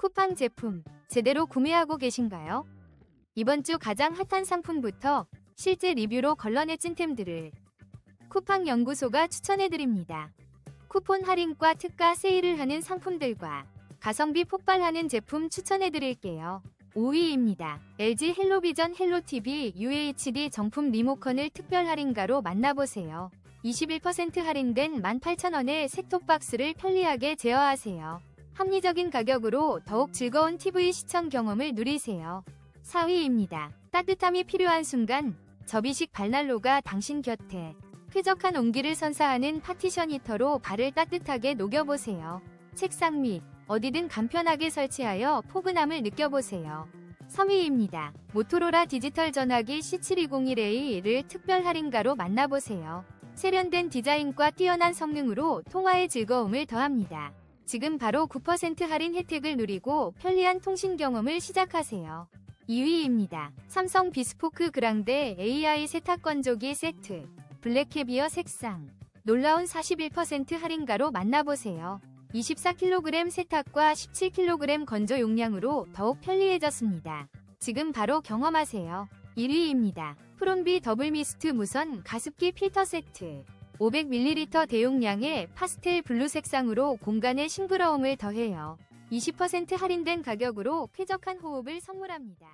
쿠팡 제품 제대로 구매하고 계신가요? 이번 주 가장 핫한 상품부터 실제 리뷰로 걸러내 찐템들을 쿠팡 연구소가 추천해드립니다. 쿠폰 할인과 특가 세일을 하는 상품들과 가성비 폭발하는 제품 추천해드릴게요. 5위입니다. LG 헬로비전 헬로TV UHD 정품 리모컨을 특별 할인가로 만나보세요. 21% 할인된 18,000원의 셋톱박스를 편리하게 제어하세요. 합리적인 가격으로 더욱 즐거운 TV 시청 경험을 누리세요. 4위입니다. 따뜻함이 필요한 순간 접이식 발난로가 당신 곁에 쾌적한 온기를 선사하는 파티션 히터로 발을 따뜻하게 녹여보세요. 책상 및 어디든 간편하게 설치하여 포근함을 느껴보세요. 3위입니다. 모토로라 디지털 전화기 C7201A를 특별 할인가로 만나보세요. 세련된 디자인과 뛰어난 성능으로 통화의 즐거움을 더합니다. 지금 바로 9% 할인 혜택을 누리고 편리한 통신 경험을 시작하세요. 2위입니다. 삼성 비스포크 그랑데 AI 세탁 건조기 세트 블랙캐비어 색상 놀라운 41% 할인가로 만나보세요. 24kg 세탁과 17kg 건조 용량으로 더욱 편리해졌습니다. 지금 바로 경험하세요. 1위입니다. 프롬비 더블 미스트 무선 가습기 필터 세트 500ml 대용량의 파스텔 블루 색상으로 공간에 싱그러움을 더해요. 20% 할인된 가격으로 쾌적한 호흡을 선물합니다.